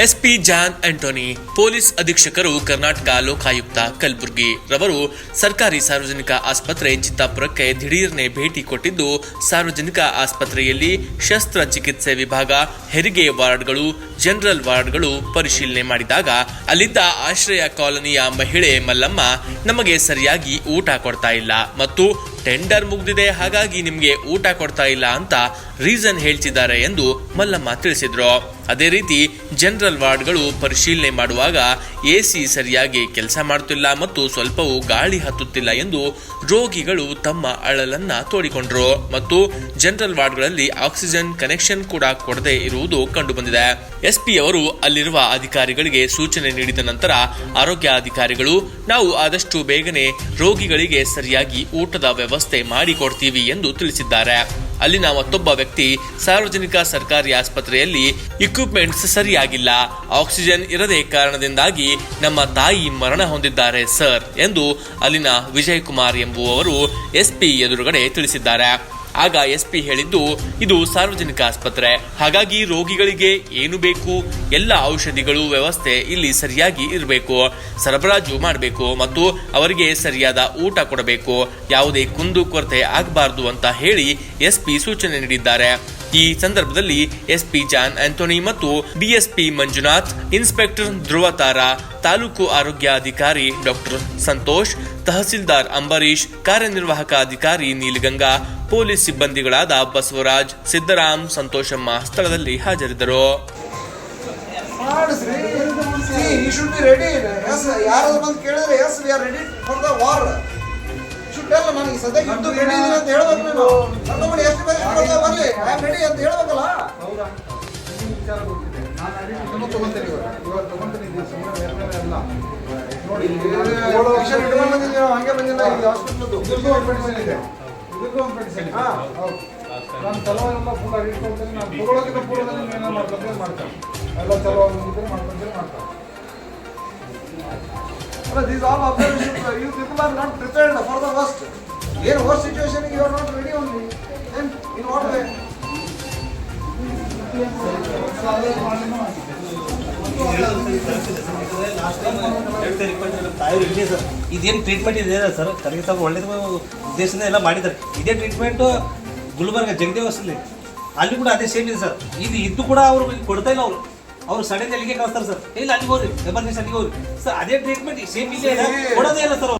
SP John Antony, police ಅಧೀಕ್ಷಕರು ಕರ್ನಾಟಕ ಲೋಕಾಯುಕ್ತ ಕಲಬುರ್ಗಿ ರವರು ಸರ್ಕಾರಿ ಸಾರ್ವಜನಿಕ ಆಸ್ಪತ್ರೆ ಚಿತ್ತಾಪುರಕ್ಕೆ ದಿಢೀರ್ನೆ ಭೇಟಿ ಕೊಟ್ಟಿದ್ದು, ಸಾರ್ವಜನಿಕ ಆಸ್ಪತ್ರೆಯಲ್ಲಿ ಶಸ್ತ್ರ ಚಿಕಿತ್ಸೆ ವಿಭಾಗ, ಹೆರಿಗೆ ವಾರ್ಡ್ಗಳು, ಜನರಲ್ ವಾರ್ಡ್ಗಳು ಪರಿಶೀಲನೆ ಮಾಡಿದಾಗ ಅಲ್ಲಿದ್ದ ಆಶ್ರಯ ಕಾಲೋನಿಯ ಮಹಿಳೆ ಮಲ್ಲಮ್ಮ ನಮಗೆ ಸರಿಯಾಗಿ ಊಟ ಕೊಡ್ತಾ ಇಲ್ಲ ಮತ್ತು ಟೆಂಡರ್ ಮುಗ್ದಿದೆ, ಹಾಗಾಗಿ ನಿಮಗೆ ಊಟ ಕೊಡ್ತಾ ಇಲ್ಲ ಅಂತ ರೀಸನ್ ಹೇಳ್ತಿದ್ದಾರೆ ಎಂದು ಮಲ್ಲಮ್ಮ ತಿಳಿಸಿದ್ರು. ಅದೇ ರೀತಿ ಜನರಲ್ ವಾರ್ಡ್ಗಳು ಪರಿಶೀಲನೆ ಮಾಡುವಾಗ ಎಸಿ ಸರಿಯಾಗಿ ಕೆಲಸ ಮಾಡುತ್ತಿಲ್ಲ ಮತ್ತು ಸ್ವಲ್ಪವೂ ಗಾಳಿ ಹತ್ತುತ್ತಿಲ್ಲ ಎಂದು ರೋಗಿಗಳು ತಮ್ಮ ಅಳಲನ್ನ ತೋಡಿಕೊಂಡರು. ಮತ್ತು ಜನರಲ್ ವಾರ್ಡ್ಗಳಲ್ಲಿ ಆಕ್ಸಿಜನ್ ಕನೆಕ್ಷನ್ ಕೂಡ ಕೊಡದೇ ಇರುವುದು ಕಂಡುಬಂದಿದೆ. ಎಸ್ಪಿ ಅವರು ಅಲ್ಲಿರುವ ಅಧಿಕಾರಿಗಳಿಗೆ ಸೂಚನೆ ನೀಡಿದ ನಂತರ ಆರೋಗ್ಯ ಅಧಿಕಾರಿಗಳು, ನಾವು ಆದಷ್ಟು ಬೇಗನೆ ರೋಗಿಗಳಿಗೆ ಸರಿಯಾಗಿ ಊಟದ ವ್ಯವಸ್ಥೆ ಮಾಡಿಕೊಡ್ತೀವಿ ಎಂದು ತಿಳಿಸಿದ್ದಾರೆ. ಅಲ್ಲಿನ ಮತ್ತೊಬ್ಬ ವ್ಯಕ್ತಿ ಸಾರ್ವಜನಿಕ ಸರ್ಕಾರಿ ಆಸ್ಪತ್ರೆಯಲ್ಲಿ ಇಕ್ವಿಪ್ಮೆಂಟ್ಸ್ ಸರಿಯಾಗಿಲ್ಲ. ಆಕ್ಸಿಜನ್ ಇರದೇ ಕಾರಣದಿಂದಾಗಿ ನಮ್ಮ ತಾಯಿ ಮರಣ ಹೊಂದಿದ್ದಾರೆ, ಸರ್, ಎಂದು ಅಲ್ಲಿನ ವಿಜಯ್ ಕುಮಾರ್ ಎಂಬುವವರು ಎಸ್ಪಿ ಎದುರುಗಡೆ ತಿಳಿಸಿದ್ದಾರೆ. ಆಗ ಎಸ್ಪಿ ಹೇಳಿದ್ದು, ಇದು ಸಾರ್ವಜನಿಕ ಆಸ್ಪತ್ರೆ. ಹಾಗಾಗಿ ರೋಗಿಗಳಿಗೆ ಏನು ಬೇಕು, ಎಲ್ಲ ಔಷಧಿಗಳು ವ್ಯವಸ್ಥೆ ಇಲ್ಲಿ ಸರಿಯಾಗಿ ಇರಬೇಕು. ಸರಬರಾಜು ಮಾಡಬೇಕು ಮತ್ತು ಅವರಿಗೆ ಸರಿಯಾದ ಊಟ ಕೊಡಬೇಕು. ಯಾವುದೇ ಕುಂದು ಕೊರತೆ ಆಗಬಾರದು ಅಂತ ಹೇಳಿ ಎಸ್ಪಿ ಸೂಚನೆ ನೀಡಿದ್ದಾರೆ. ಈ ಸಂದರ್ಭದಲ್ಲಿ ಎಸ್ಪಿ ಜಾನ್ ಆಂಟೋನಿ ಮತ್ತು ಡಿಎಸ್ಪಿ ಮಂಜುನಾಥ್, ಇನ್ಸ್ಪೆಕ್ಟರ್ ಧ್ರುವತಾರ, ತಾಲೂಕು ಆರೋಗ್ಯಾಧಿಕಾರಿ ಡಾಕ್ಟರ್ ಸಂತೋಷ್, ತಹಸೀಲ್ದಾರ್ ಅಂಬರೀಶ್ ಕಾರ್ಯನಿರ್ವಾಹಕ ಅಧಿಕಾರಿ ನೀಲಗಂಗಾ ಪೊಲೀಸ್ ಸಿಬ್ಬಂದಿಗಳಾದ ಬಸವರಾಜ್ ಸಿದ್ದರಾಮ್ ಸಂತೋಷಮ್ಮ ಸ್ಥಳದಲ್ಲಿ ಹಾಜರಿದ್ದರು. ನೋಡಿ ನಾನು ಚಲೋ ಎಲ್ಲ ಫುಲ್ ಇಟ್ಕೊಳ್ತೀನಿ ನಾನು ಪೂರ್ವದಲ್ಲಿ ಏನೋ ಮಾಡ್ತಾರೆ ಎಲ್ಲ ಚಲೋ ಆಗಿದ್ರೆ ಮಾಡ್ತಾರೆ ಅಲ್ಲ these all observation you people are not prepared for the worst ಏನು worst situation you are not ready only then in what way ಇದೇನು ಟ್ರೀಟ್ಮೆಂಟ್ ಇದೆ ಸರ್? ಕರಗಿ ಸ್ವಲ್ಪ ಒಳ್ಳೇದು ಉದ್ದೇಶದಿಂದ ಎಲ್ಲ ಮಾಡಿದ್ದಾರೆ. ಇದೇ ಟ್ರೀಟ್ಮೆಂಟು ಗುಲ್ಬರ್ಗ ಜಗದೇವಸ್ಥಲ್ಲಿ ಅಲ್ಲಿ. ಕೂಡ ಅದೇ ಸೇಮ್ ಇದೆ ಸರ್. ಇದು ಇದ್ದು ಕೂಡ ಅವರು ಕೊಡ್ತಾ ಇಲ್ಲ ಅವರು. ಅವ್ರು ಸಡನ್ ಅಲ್ಲಿಗೆ ಕಳಿಸ್ತಾರೆ ಸರ್. ಇಲ್ಲ, ಅಲ್ಲಿಗೆ ಹೋಗ್ರಿ. ಎಮರ್ಜೆನ್ಸಿ ಅಲ್ಲಿಗೆ ಹೋಗ್ರಿ. ಸರ್, ಅದೇ ಟ್ರೀಟ್ಮೆಂಟ್ ಸೇಮ್ ಇಲ್ಲ ಕೊಡೋದೇ ಇಲ್ಲ ಸರ್